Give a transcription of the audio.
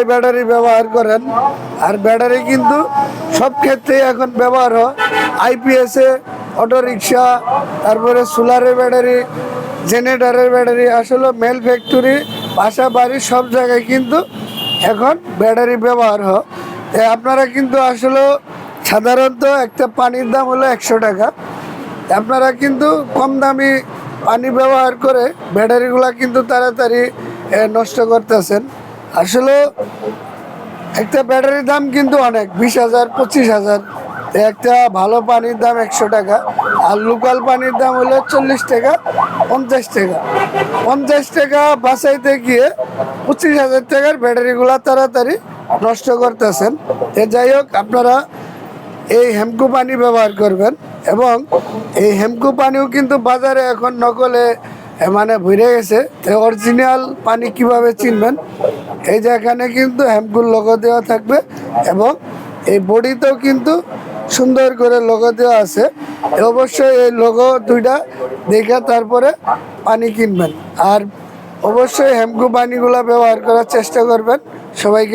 সবাই ব্যাটারি ব্যবহার করেন। আর ব্যাটারি কিন্তু সব ক্ষেত্রেই এখন ব্যবহার হয়। আইপিএসে অটোরিকশা, তারপরে সোলারের ব্যাটারি, জেনারেটরের ব্যাটারি, আসলে মেল ফ্যাক্টরি বাসা বাড়ি সব জায়গায় কিন্তু এখন ব্যাটারি ব্যবহার হয়। আপনারা কিন্তু আসলে সাধারণত একটা পানির দাম হলো একশো টাকা। আপনারা কিন্তু কম দামি পানি ব্যবহার করে ব্যাটারিগুলা কিন্তু তাড়াতাড়ি নষ্ট করতেছেন। আসলে একটা ব্যাটারির দাম কিন্তু অনেক, বিশ হাজার, পঁচিশ হাজার। একটা ভালো পানির দাম একশো টাকা, আর লোকাল পানির দাম হলো চল্লিশ টাকা, পঞ্চাশ টাকা। পঞ্চাশ টাকা বাঁচাইতে গিয়ে পঁচিশ হাজার টাকার ব্যাটারিগুলো তাড়াতাড়ি নষ্ট করতেছেন। এ যাই হোক, আপনারা এই হেমকু পানি ব্যবহার করবেন, এবং এই হেমকু পানিও কিন্তু বাজারে এখন নকলে মানে ভরে গেছে। অরিজিনাল পানি কীভাবে চিনবেন? এই যে এখানে কিন্তু হেমকুর লোগো দেওয়া থাকবে এবং এই বডিতেও কিন্তু সুন্দর করে লোগো দেওয়া আছে। অবশ্যই এই লোগো দুইটা দেখে তারপরে পানি কিনবেন। আর অবশ্যই হেমকু পানিগুলো ব্যবহার করার চেষ্টা করবেন। সবাইকে